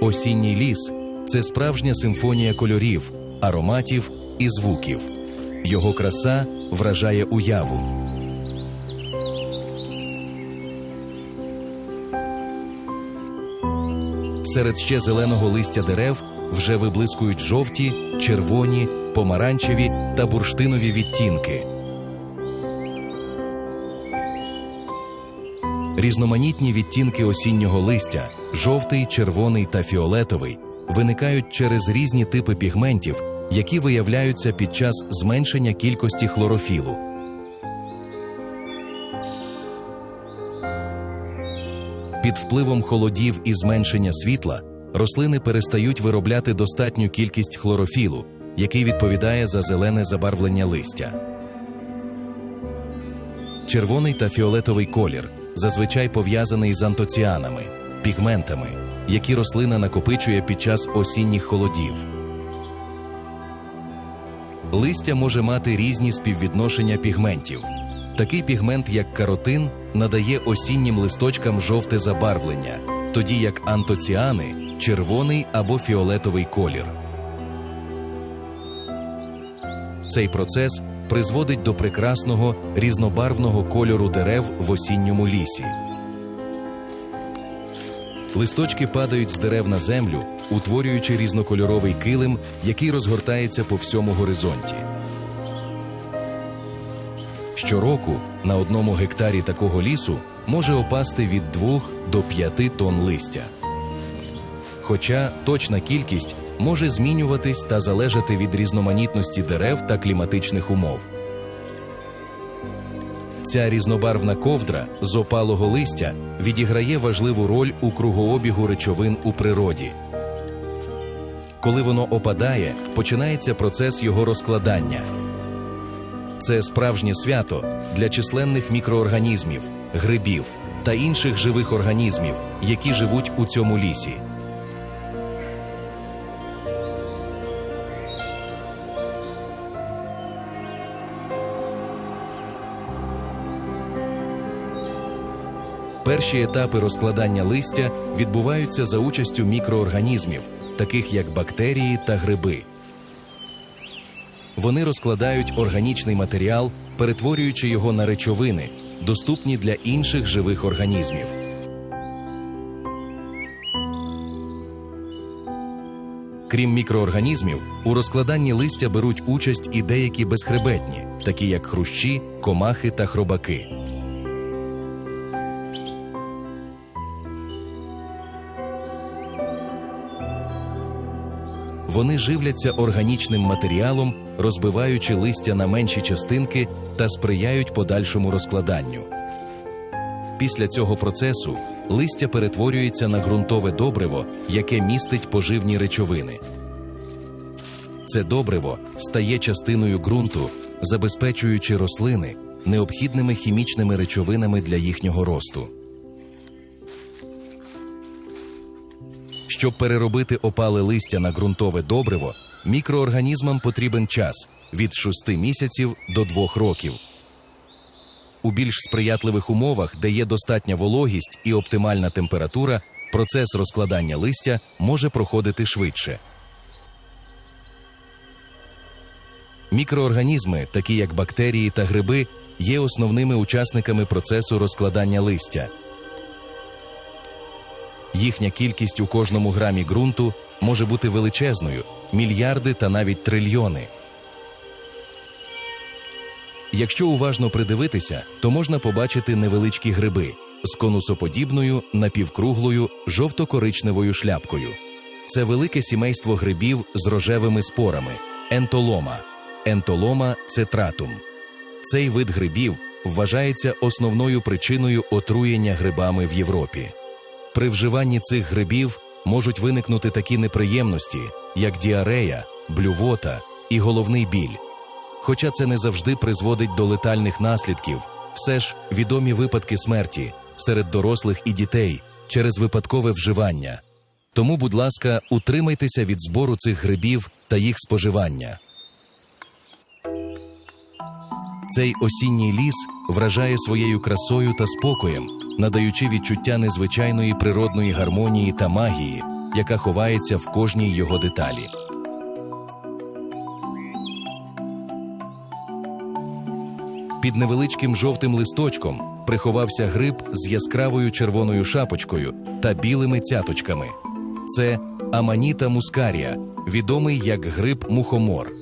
Осінній ліс це справжня симфонія кольорів, ароматів і звуків. Його краса вражає уяву. Серед ще зеленого листя дерев вже виблискують жовті, червоні, помаранчеві та бурштинові відтінки. Різноманітні відтінки осіннього листя жовтий, червоний та фіолетовий виникають через різні типи пігментів, які виявляються під час зменшення кількості хлорофілу. Під впливом холодів і зменшення світла рослини перестають виробляти достатню кількість хлорофілу, який відповідає за зелене забарвлення листя. Червоний та фіолетовий колір зазвичай пов'язаний з антоціанами, пігментами, які рослина накопичує під час осінніх холодів. Листя може мати різні співвідношення пігментів. Такий пігмент, як каротин, надає осіннім листочкам жовте забарвлення, тоді як антоціани червоний або фіолетовий колір. Цей процес призводить до прекрасного різнобарвного кольору дерев в осінньому лісі. Листочки падають з дерев на землю, утворюючи різнокольоровий килим, який розгортається по всьому горизонті. Щороку на одному гектарі такого лісу може опасти від 2 до 5 тонн листя. Хоча точна кількість може змінюватись та залежати від різноманітності дерев та кліматичних умов. Ця різнобарвна ковдра з опалого листя відіграє важливу роль у кругообігу речовин у природі. Коли воно опадає, починається процес його розкладання. Це справжнє свято для численних мікроорганізмів, грибів та інших живих організмів, які живуть у цьому лісі. Перші етапи розкладання листя відбуваються за участю мікроорганізмів, таких як бактерії та гриби. Вони розкладають органічний матеріал, перетворюючи його на речовини, доступні для інших живих організмів. Крім мікроорганізмів, у розкладанні листя беруть участь і деякі безхребетні, такі як хрущі, комахи та хробаки. Вони живляться органічним матеріалом, розбиваючи листя на менші частинки та сприяють подальшому розкладанню. Після цього процесу листя перетворюється на ґрунтове добриво, яке містить поживні речовини. Це добриво стає частиною ґрунту, забезпечуючи рослини необхідними хімічними речовинами для їхнього росту. Щоб переробити опале листя на ґрунтове добриво, мікроорганізмам потрібен час від 6 місяців до 2 років. У більш сприятливих умовах, де є достатня вологість і оптимальна температура, процес розкладання листя може проходити швидше. Мікроорганізми, такі як бактерії та гриби, є основними учасниками процесу розкладання листя. Їхня кількість у кожному грамі ґрунту може бути величезною мільярди та навіть трильйони. Якщо уважно придивитися, то можна побачити невеличкі гриби з конусоподібною напівкруглою жовто-коричневою шляпкою. Це велике сімейство грибів з рожевими спорами ентолома. Ентолома цетратум. Цей вид грибів вважається основною причиною отруєння грибами в Європі. При вживанні цих грибів можуть виникнути такі неприємності, як діарея, блювота і головний біль. Хоча це не завжди призводить до летальних наслідків, все ж відомі випадки смерті серед дорослих і дітей через випадкове вживання. Тому, будь ласка, утримайтеся від збору цих грибів та їх споживання. Цей осінній ліс вражає своєю красою та спокоєм, надаючи відчуття незвичайної природної гармонії та магії, яка ховається в кожній його деталі. Під невеличким жовтим листочком приховався гриб з яскравою червоною шапочкою та білими цяточками. Це Аманіта мускарія, відомий як гриб мухомор.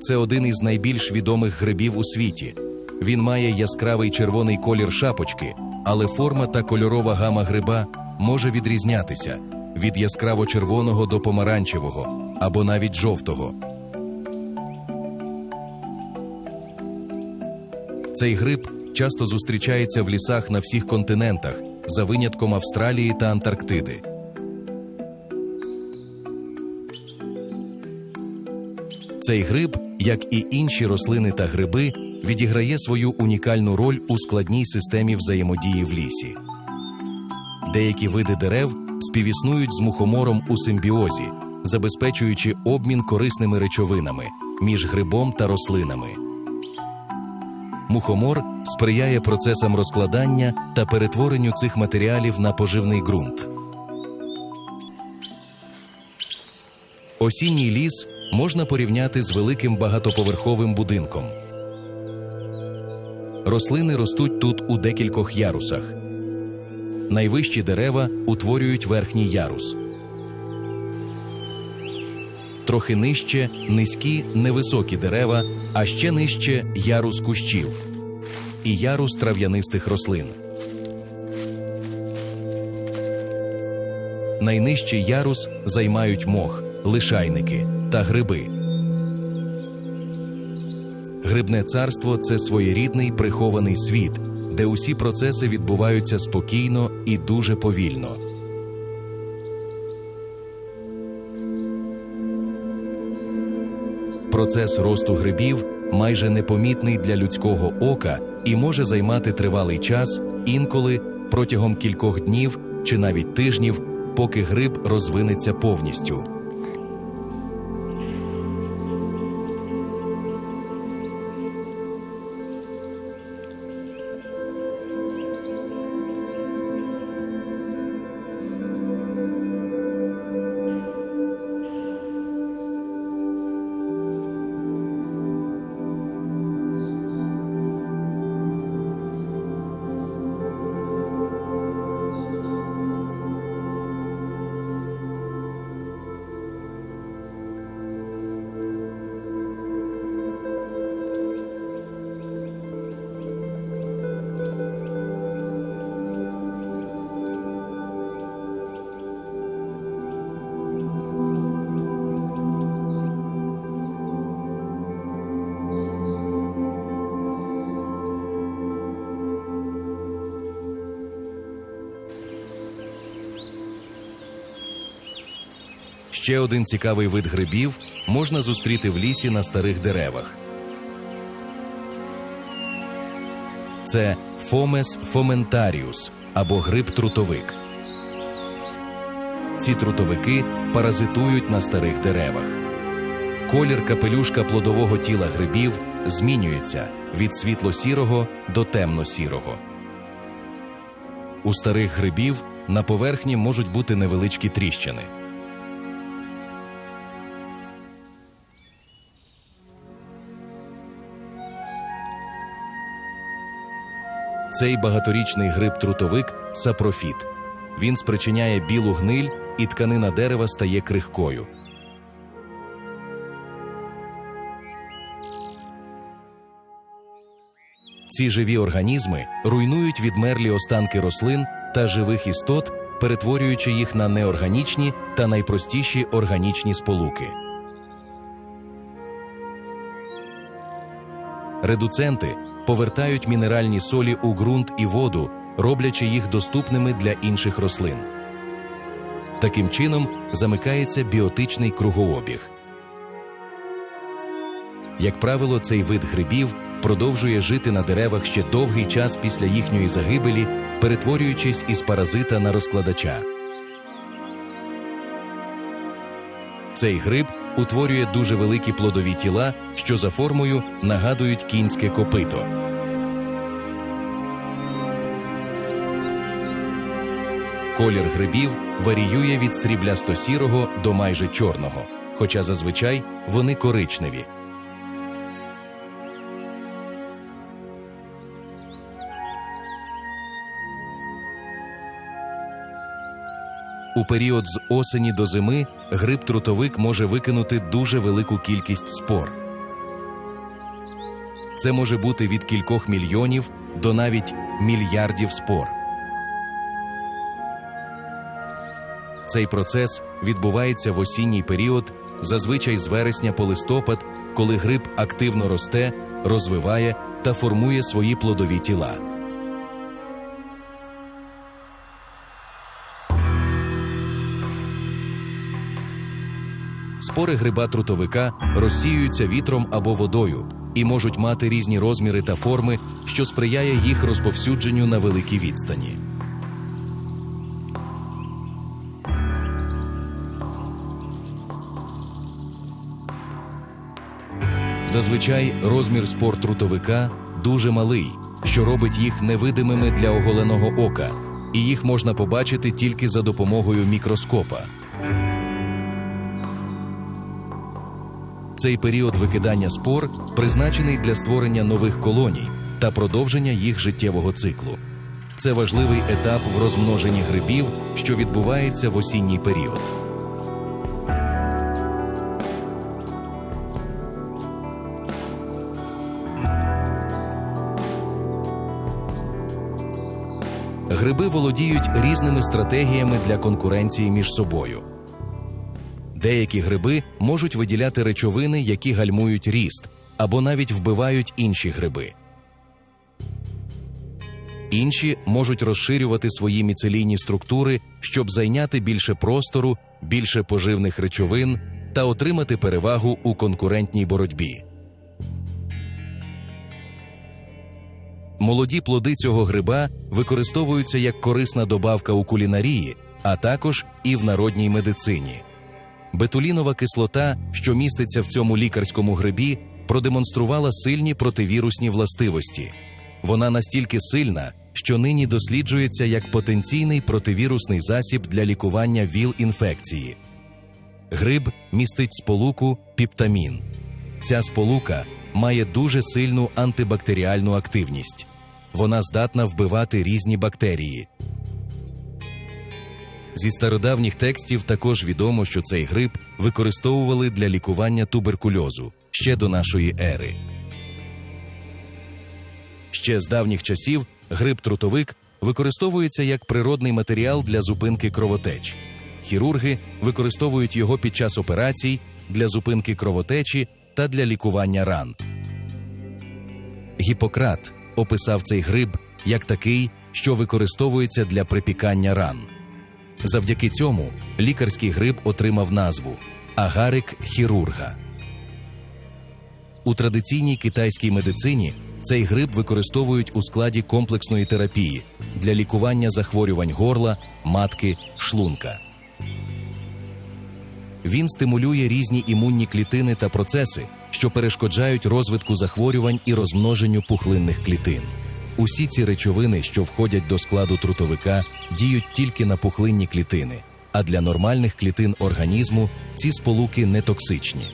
Це один із найбільш відомих грибів у світі. Він має яскравий червоний колір шапочки, але форма та кольорова гама гриба може відрізнятися від яскраво червоного до помаранчевого або навіть жовтого. Цей гриб часто зустрічається в лісах на всіх континентах, за винятком Австралії та Антарктиди. Цей гриб, як і інші рослини та гриби, відіграє свою унікальну роль у складній системі взаємодії в лісі. Деякі види дерев співіснують з мухомором у симбіозі, забезпечуючи обмін корисними речовинами між грибом та рослинами. Мухомор сприяє процесам розкладання та перетворенню цих матеріалів на поживний ґрунт. Осінній ліс можна порівняти з великим багатоповерховим будинком. Рослини ростуть тут у декількох ярусах. Найвищі дерева утворюють верхній ярус. Трохи нижче низькі невисокі дерева, а ще нижче ярус кущів і ярус трав'янистих рослин. Найнижчий ярус займають мох, лишайники та гриби. Грибне царство це своєрідний прихований світ, де усі процеси відбуваються спокійно і дуже повільно. Процес росту грибів майже непомітний для людського ока і може займати тривалий час, інколи протягом кількох днів чи навіть тижнів, поки гриб розвинеться повністю. Ще один цікавий вид грибів можна зустріти в лісі на старих деревах. Це Фомес фоментаріус або гриб-трутовик. Ці трутовики паразитують на старих деревах. Колір капелюшка плодового тіла грибів змінюється від світло-сірого до темно-сірого. У старих грибів на поверхні можуть бути невеличкі тріщини. Цей багаторічний гриб-трутовик сапрофіт. Він спричиняє білу гниль, і тканина дерева стає крихкою. Ці живі організми руйнують відмерлі останки рослин та живих істот, перетворюючи їх на неорганічні та найпростіші органічні сполуки. Редуценти повертають мінеральні солі у ґрунт і воду, роблячи їх доступними для інших рослин. Таким чином замикається біотичний кругообіг. Як правило, цей вид грибів продовжує жити на деревах ще довгий час після їхньої загибелі, перетворюючись із паразита на розкладача. Цей гриб утворює дуже великі плодові тіла, що за формою нагадують кінське копито. Колір грибів варіює від сріблясто-сірого до майже чорного, хоча зазвичай вони коричневі. У період з осені до зими гриб-трутовик може викинути дуже велику кількість спор. Це може бути від кількох мільйонів до навіть мільярдів спор. Цей процес відбувається в осінній період, зазвичай з вересня по листопад, коли гриб активно росте, розвиває та формує свої плодові тіла. Спори гриба трутовика розсіюються вітром або водою і можуть мати різні розміри та форми, що сприяє їх розповсюдженню на великій відстані. Зазвичай розмір спор трутовика дуже малий, що робить їх невидимими для оголеного ока, і їх можна побачити тільки за допомогою мікроскопа. Цей період викидання спор призначений для створення нових колоній та продовження їх життєвого циклу. Це важливий етап в розмноженні грибів, що відбувається в осінній період. Гриби володіють різними стратегіями для конкуренції між собою. Деякі гриби можуть виділяти речовини, які гальмують ріст, або навіть вбивають інші гриби. Інші можуть розширювати свої міцелійні структури, щоб зайняти більше простору, більше поживних речовин та отримати перевагу у конкурентній боротьбі. Молоді плоди цього гриба використовуються як корисна добавка у кулінарії, а також і в народній медицині. Бетулінова кислота, що міститься в цьому лікарському грибі, продемонструвала сильні противірусні властивості. Вона настільки сильна, що нині досліджується як потенційний противірусний засіб для лікування ВІЛ-інфекції. Гриб містить сполуку піптамін. Ця сполука має дуже сильну антибактеріальну активність. Вона здатна вбивати різні бактерії. Зі стародавніх текстів також відомо, що цей гриб використовували для лікування туберкульозу ще до нашої ери. Ще з давніх часів гриб-трутовик використовується як природний матеріал для зупинки кровотеч. Хірурги використовують його під час операцій для зупинки кровотечі та для лікування ран. Гіппократ описав цей гриб як такий, що використовується для припікання ран. Завдяки цьому лікарський гриб отримав назву агарик хірурга. У традиційній китайській медицині цей гриб використовують у складі комплексної терапії для лікування захворювань горла, матки, шлунка. Він стимулює різні імунні клітини та процеси, що перешкоджають розвитку захворювань і розмноженню пухлинних клітин. Усі ці речовини, що входять до складу трутовика, діють тільки на пухлинні клітини, а для нормальних клітин організму ці сполуки не токсичні.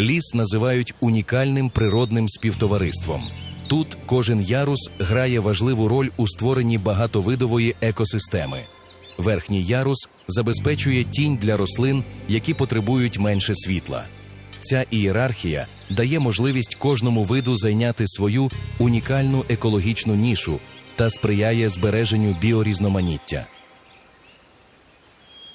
Ліс називають унікальним природним співтовариством. Тут кожен ярус грає важливу роль у створенні багатовидової екосистеми. Верхній ярус забезпечує тінь для рослин, які потребують менше світла. Ця ієрархія дає можливість кожному виду зайняти свою унікальну екологічну нішу та сприяє збереженню біорізноманіття.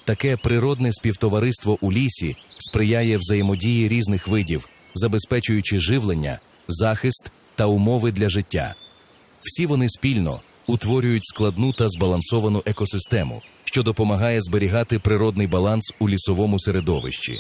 Таке природне співтовариство у лісі сприяє взаємодії різних видів, забезпечуючи живлення, захист та умови для життя. Всі вони спільно утворюють складну та збалансовану екосистему, що допомагає зберігати природний баланс у лісовому середовищі.